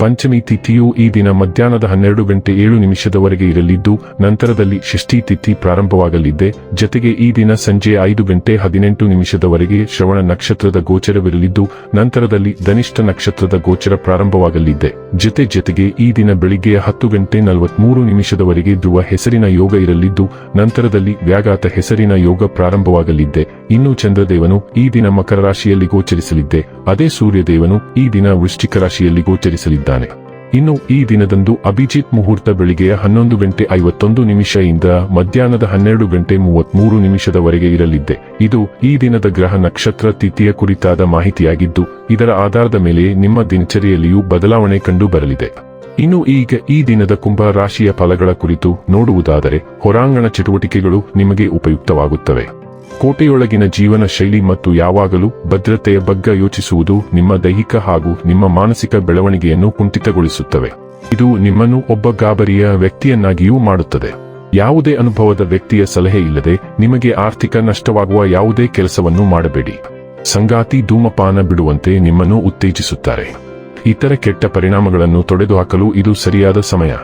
ಪಂಚಮಿ ತಿಥಿಯು ಈ ದಿನ ಮಧ್ಯಾಹ್ನದ ಹನ್ನೆರಡು ಗಂಟೆ ಏಳು ನಿಮಿಷದವರೆಗೆ ಇರಲಿದ್ದು, ನಂತರದಲ್ಲಿ ಷಷ್ಠಿ ತಿಥಿ ಪ್ರಾರಂಭವಾಗಲಿದೆ. ಜತೆಗೆ ಈ ದಿನ ಸಂಜೆ ಐದು ಗಂಟೆ ಹದಿನೆಂಟು ನಿಮಿಷದವರೆಗೆ ಶ್ರವಣ ನಕ್ಷತ್ರದ ಗೋಚರವಿರಲಿದ್ದು, ನಂತರದಲ್ಲಿ ಧನಿಷ್ಠ ನಕ್ಷತ್ರದ ಗೋಚರ ಪ್ರಾರಂಭವಾಗಲಿದೆ. ಜೊತೆ ಜೊತೆಗೆ ಈ ದಿನ ಬೆಳಿಗ್ಗೆ ಹತ್ತು ಗಂಟೆ ನಲವತ್ಮೂರು ನಿಮಿಷದವರೆಗೆ ಧ್ರುವ ಹೆಸರಿನ ಯೋಗ ಇರಲಿದ್ದು, ನಂತರದಲ್ಲಿ ವ್ಯಾಘಾತ ಹೆಸರಿನ ಯೋಗ ಪ್ರಾರಂಭವಾಗಲಿದೆ. ಇನ್ನು ಚಂದ್ರದೇವನು ಈ ದಿನ ಮಕರ ರಾಶಿಯಲ್ಲಿ ಗೋಚರಿಸಲಿದ್ದೆ ಅದೇ ಸೂರ್ಯದೇವನು ಈ ದಿನ ವೃಶ್ಚಿಕ ರಾಶಿಯಲ್ಲಿ ಗೋಚರಿಸಲಿದ್ದಾನೆ ಇನ್ನು ಈ ದಿನದಂದು ಅಭಿಜಿತ್ ಮುಹೂರ್ತ ಬೆಳಿಗ್ಗೆಯ ಹನ್ನೊಂದು ಗಂಟೆ ಐವತ್ತೊಂದು ನಿಮಿಷದಿಂದ ಮಧ್ಯಾಹ್ನದ ಹನ್ನೆರಡು ಗಂಟೆ ಮೂವತ್ಮೂರು ನಿಮಿಷದವರೆಗೆ ಇರಲಿದ್ದೆ. ಇದು ಈ ದಿನದ ಗ್ರಹ ನಕ್ಷತ್ರ ತಿಥಿಯ ಕುರಿತಾದ ಮಾಹಿತಿಯಾಗಿದ್ದು, ಇದರ ಆಧಾರದ ಮೇಲೆ ನಿಮ್ಮ ದಿನಚರಿಯಲ್ಲಿಯೂ ಬದಲಾವಣೆ ಕಂಡು ಬರಲಿದೆ. ಇನ್ನು ಈಗ ಈ ದಿನದ ಕುಂಭ ರಾಶಿಯ ಫಲಗಳ ಕುರಿತು ನೋಡುವುದಾದರೆ, ಹೊರಾಂಗಣ ಚಟುವಟಿಕೆಗಳು ನಿಮಗೆ ಉಪಯುಕ್ತವಾಗುತ್ತವೆ. ಕೋಟೆಯೊಳಗಿನ ಜೀವನ ಶೈಲಿ ಮತ್ತು ಯಾವಾಗಲೂ ಭದ್ರತೆಯ ಬಗ್ಗೆ ಯೋಚಿಸುವುದು ನಿಮ್ಮ ದೈಹಿಕ ಹಾಗೂ ನಿಮ್ಮ ಮಾನಸಿಕ ಬೆಳವಣಿಗೆಯನ್ನು ಕುಂಠಿತಗೊಳಿಸುತ್ತವೆ. ಇದು ನಿಮ್ಮನ್ನು ಒಬ್ಬ ಗಾಬರಿಯ ವ್ಯಕ್ತಿಯನ್ನಾಗಿಯೂ ಮಾಡುತ್ತದೆ. ಯಾವುದೇ ಅನುಭವದ ವ್ಯಕ್ತಿಯ ಸಲಹೆ ಇಲ್ಲದೆ ನಿಮಗೆ ಆರ್ಥಿಕ ನಷ್ಟವಾಗುವ ಯಾವುದೇ ಕೆಲಸವನ್ನು ಮಾಡಬೇಡಿ. ಸಂಗಾತಿ ಧೂಮಪಾನ ಬಿಡುವಂತೆ ನಿಮ್ಮನ್ನು ಉತ್ತೇಜಿಸುತ್ತಾರೆ. ಇತರ ಕೆಟ್ಟ ಪರಿಣಾಮಗಳನ್ನು ತೊಡೆದುಹಾಕಲು ಇದು ಸರಿಯಾದ ಸಮಯ.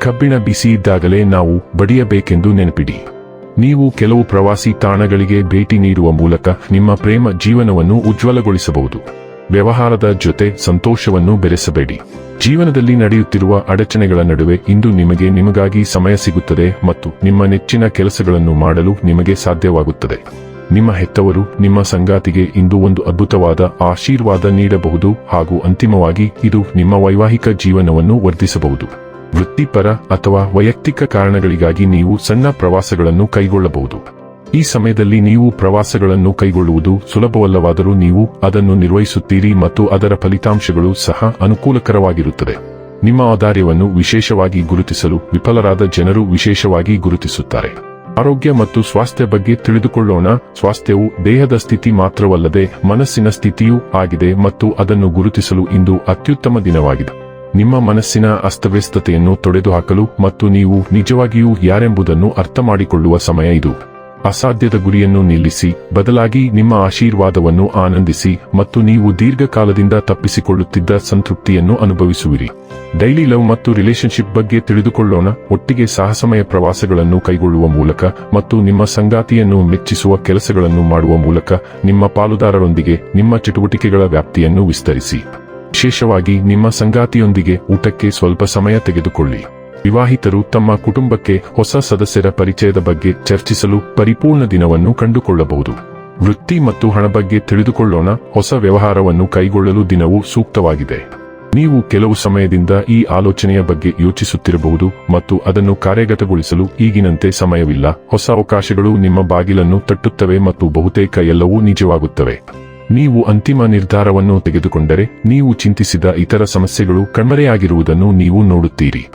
ಕಬ್ಬಿಣ ಬಿಸಿ ಇದ್ದಾಗಲೇ ನಾವು ಬಡಿಯಬೇಕೆಂದು ನೆನಪಿಡಿ. ನೀವು ಕೆಲವು ಪ್ರವಾಸಿ ತಾಣಗಳಿಗೆ ಭೇಟಿ ನೀಡುವ ಮೂಲಕ ನಿಮ್ಮ ಪ್ರೇಮ ಜೀವನವನ್ನು ಉಜ್ವಲಗೊಳಿಸಬಹುದು. ವ್ಯವಹಾರದ ಜೊತೆ ಸಂತೋಷವನ್ನು ಬೆರೆಸಬೇಡಿ. ಜೀವನದಲ್ಲಿ ನಡೆಯುತ್ತಿರುವ ಅಡಚಣೆಗಳ ನಡುವೆ ಇಂದು ನಿಮಗೆ ನಿಮಗಾಗಿ ಸಮಯ ಸಿಗುತ್ತದೆ ಮತ್ತು ನಿಮ್ಮ ನೆಚ್ಚಿನ ಕೆಲಸಗಳನ್ನು ಮಾಡಲು ನಿಮಗೆ ಸಾಧ್ಯವಾಗುತ್ತದೆ. ನಿಮ್ಮ ಹೆತ್ತವರು ನಿಮ್ಮ ಸಂಗಾತಿಗೆ ಇಂದು ಒಂದು ಅದ್ಭುತವಾದ ಆಶೀರ್ವಾದ ನೀಡಬಹುದು ಹಾಗೂ ಅಂತಿಮವಾಗಿ ಇದು ನಿಮ್ಮ ವೈವಾಹಿಕ ಜೀವನವನ್ನು ವರ್ಧಿಸಬಹುದು. ವೃತ್ತಿಪರ ಅಥವಾ ವೈಯಕ್ತಿಕ ಕಾರಣಗಳಿಗಾಗಿ ನೀವು ಸಣ್ಣ ಪ್ರವಾಸಗಳನ್ನು ಕೈಗೊಳ್ಳಬಹುದು. ಈ ಸಮಯದಲ್ಲಿ ನೀವು ಪ್ರವಾಸಗಳನ್ನು ಕೈಗೊಳ್ಳುವುದು ಸುಲಭವಲ್ಲವಾದರೂ ನೀವು ಅದನ್ನು ನಿರ್ವಹಿಸುತ್ತೀರಿ ಮತ್ತು ಅದರ ಫಲಿತಾಂಶಗಳು ಸಹ ಅನುಕೂಲಕರವಾಗಿರುತ್ತದೆ. ನಿಮ್ಮ ಆದಾರ್ಯವನ್ನು ವಿಶೇಷವಾಗಿ ಗುರುತಿಸಲು ವಿಫಲರಾದ ಜನರು ವಿಶೇಷವಾಗಿ ಗುರುತಿಸುತ್ತಾರೆ. ಆರೋಗ್ಯ ಮತ್ತು ಸ್ವಾಸ್ಥ್ಯ ಬಗ್ಗೆ ತಿಳಿದುಕೊಳ್ಳೋಣ. ಸ್ವಾಸ್ಥ್ಯವು ದೇಹದ ಸ್ಥಿತಿ ಮಾತ್ರವಲ್ಲದೆ ಮನಸ್ಸಿನ ಸ್ಥಿತಿಯೂ ಆಗಿದೆ ಮತ್ತು ಅದನ್ನು ಗುರುತಿಸಲು ಇಂದು ಅತ್ಯುತ್ತಮ ದಿನವಾಗಿದೆ. ನಿಮ್ಮ ಮನಸ್ಸಿನ ಅಸ್ತವ್ಯಸ್ತತೆಯನ್ನು ತೊಡೆದುಹಾಕಲು ಮತ್ತು ನೀವು ನಿಜವಾಗಿಯೂ ಯಾರೆಂಬುದನ್ನು ಅರ್ಥಮಾಡಿಕೊಳ್ಳುವ ಸಮಯ ಇದು. ಅಸಾಧ್ಯದ ಗುರಿಯನ್ನು ನಿಲ್ಲಿಸಿ, ಬದಲಾಗಿ ನಿಮ್ಮ ಆಶೀರ್ವಾದವನ್ನು ಆನಂದಿಸಿ ಮತ್ತು ನೀವು ದೀರ್ಘಕಾಲದಿಂದ ತಪ್ಪಿಸಿಕೊಳ್ಳುತ್ತಿದ್ದ ಸಂತೃಪ್ತಿಯನ್ನು ಅನುಭವಿಸುವಿರಿ. ಡೈಲಿ ಲವ್ ಮತ್ತು ರಿಲೇಶನ್ಶಿಪ್ ಬಗ್ಗೆ ತಿಳಿದುಕೊಳ್ಳೋಣ, ಒಟ್ಟಿಗೆ ಸಾಹಸಮಯ ಪ್ರವಾಸಗಳನ್ನು ಕೈಗೊಳ್ಳುವ ಮೂಲಕ ಮತ್ತು ನಿಮ್ಮ ಸಂಗಾತಿಯನ್ನು ಮೆಚ್ಚಿಸುವ ಕೆಲಸಗಳನ್ನು ಮಾಡುವ ಮೂಲಕ ನಿಮ್ಮ ಪಾಲುದಾರರೊಂದಿಗೆ ನಿಮ್ಮ ಚಟುವಟಿಕೆಗಳ ವ್ಯಾಪ್ತಿಯನ್ನು ವಿಸ್ತರಿಸಿ. ವಿಶೇಷವಾಗಿ ನಿಮ್ಮ ಸಂಗಾತಿಯೊಂದಿಗೆ ಊಟಕ್ಕೆ ಸ್ವಲ್ಪ ಸಮಯ ತೆಗೆದುಕೊಳ್ಳಿ. ವಿವಾಹಿತರು ತಮ್ಮ ಕುಟುಂಬಕ್ಕೆ ಹೊಸ ಸದಸ್ಯರ ಪರಿಚಯದ ಬಗ್ಗೆ ಚರ್ಚಿಸಲು ಪರಿಪೂರ್ಣ ದಿನವನ್ನು ಕಂಡುಕೊಳ್ಳಬಹುದು. ವೃತ್ತಿ ಮತ್ತು ಹಣ ಬಗ್ಗೆ ತಿಳಿದುಕೊಳ್ಳೋಣ, ಹೊಸ ವ್ಯವಹಾರವನ್ನು ಕೈಗೊಳ್ಳಲು ದಿನವು ಸೂಕ್ತವಾಗಿದೆ. ನೀವು ಕೆಲವು ಸಮಯದಿಂದ ಈ ಆಲೋಚನೆಯ ಬಗ್ಗೆ ಯೋಚಿಸುತ್ತಿರಬಹುದು ಮತ್ತು ಅದನ್ನು ಕಾರ್ಯಗತಗೊಳಿಸಲು ಈಗಿನಂತೆ ಸಮಯವಿಲ್ಲ. ಹೊಸ ಅವಕಾಶಗಳು ನಿಮ್ಮ ಬಾಗಿಲನ್ನು ತಟ್ಟುತ್ತವೆ ಮತ್ತು ಬಹುತೇಕ ಎಲ್ಲವೂ ನಿಜವಾಗುತ್ತವೆ. ನೀವು ಅಂತಿಮ ನಿರ್ಧಾರವನ್ನು ತೆಗೆದುಕೊಂಡರೆ ನೀವು ಚಿಂತಿಸಿದ ಇತರ ಸಮಸ್ಯೆಗಳು ಕಣ್ಮರೆಯಾಗಿರುವುದನ್ನು ನೀವು ನೋಡುತ್ತೀರಿ.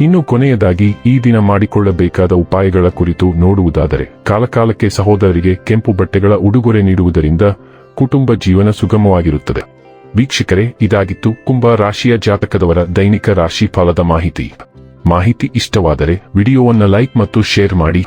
ಇನ್ನು ಕೊನೆಯದಾಗಿ, ಈ ದಿನ ಮಾಡಿಕೊಳ್ಳಬೇಕಾದ ಉಪಾಯಗಳ ಕುರಿತು ನೋಡುವುದಾದರೆ, ಕಾಲಕಾಲಕ್ಕೆ ಸಹೋದರರಿಗೆ ಕೆಂಪು ಬಟ್ಟೆಗಳ ಉಡುಗೊರೆ ನೀಡುವುದರಿಂದ ಕುಟುಂಬ ಜೀವನ ಸುಗಮವಾಗಿರುತ್ತದೆ. ವೀಕ್ಷಕರೇ, ಇದಾಗಿತ್ತು ಕುಂಭ ರಾಶಿಯ ಜಾತಕದವರ ದೈನಿಕ ರಾಶಿ ಫಲದ ಮಾಹಿತಿ. ಮಾಹಿತಿ ಇಷ್ಟವಾದರೆ, ವಿಡಿಯೋವನ್ನು ಲೈಕ್ ಮತ್ತು ಶೇರ್ ಮಾಡಿ.